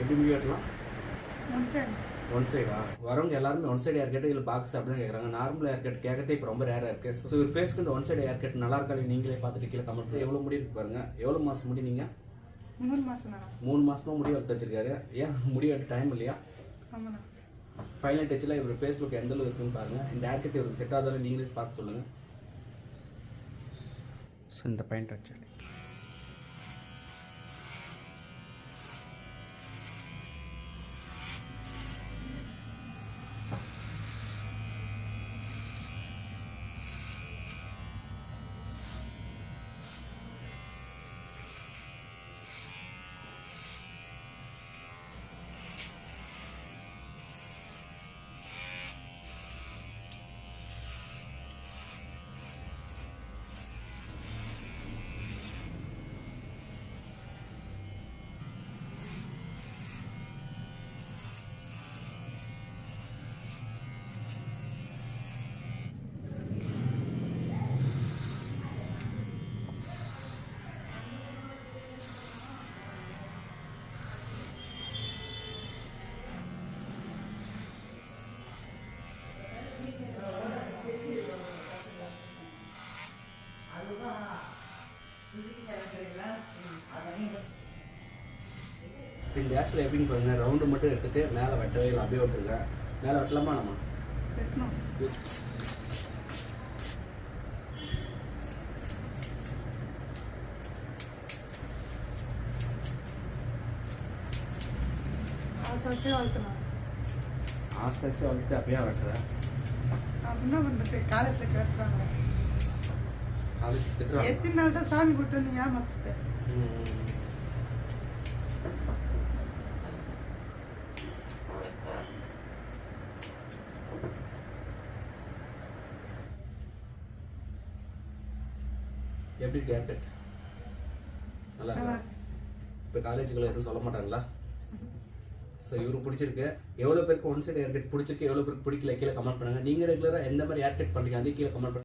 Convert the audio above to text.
எப்படி முடி வெட்டலாம் ஒன் சைடா வரவங்க எல்லாருமே ஒன் சைடு ஹேர் கட் இல்லை பாக்ஸ் அப்படி தான் கேட்குறாங்க நார்மல் ஹேர் கட் கேட்கறதே இப்போ ரொம்ப ரேராக இருக்கு. ஸோ ஒரு ஃபேஸ்க்கு இந்த ஒன் சைடு ஹேர் கட் நல்லா இருக்கா இல்லையா? நீங்களே பார்த்துட்டு கீழே கமெண்ட் எவ்வளோ முடி இருக்கு பாருங்க. எவ்வளோ மாதம் முடி நீங்கள் மூணு மாசம் தானா மூணு மாசமா முடி வளர்த்து வச்சிருக்காரு. ஏன்? முடி வெட்ட டைம் இல்லையா? ஆமாண்ணா ஃபைனல் டச்சில் இவர் ஃபேஸ்புக் எந்த அளவுக்கு இருக்குன்னு பாருங்க. இந்த ஹேர் கட் இவருக்கு செட் ஆகாதாலும் நீங்களே பார்த்து சொல்லுங்க. ஸோ இந்த பாயிண்ட் வச்சு. இந்த ஹேர்ஸில் எப்படின்னு பாருங்க ரவுண்டு மட்டும் எடுத்துட்டு மேலே வெட்டவே இல்லை அப்படியே விட்டுருங்க மேலே வெட்டலாமா நம்ம? ஆசை வந்துட்டு அப்படியே வெட்டுறேன் என்ன பண்ணுறது அது திட்டுறாங்க எத்தனை நாள் தான் சாமி கூட்டு வந்து ம். எப்படி இருக்கு ஹேர் கட் நல்லா இப்போ காலேஜுக்குள்ள எதுவும் சொல்ல மாட்டாங்களா? ஸோ இவருக்கு பிடிச்சிருக்கு. எவ்வளோ பேருக்கு ஒன் சைடு ஹேர் கட் பிடிச்சிருக்கு எவ்வளோ பேருக்கு பிடிக்கல கீழே கமெண்ட் பண்ணுங்க. நீங்கள் ரெகுலராக எந்த மாதிரி ஹேர் கட் பண்ணுறீங்க அதே கீழே கமெண்ட்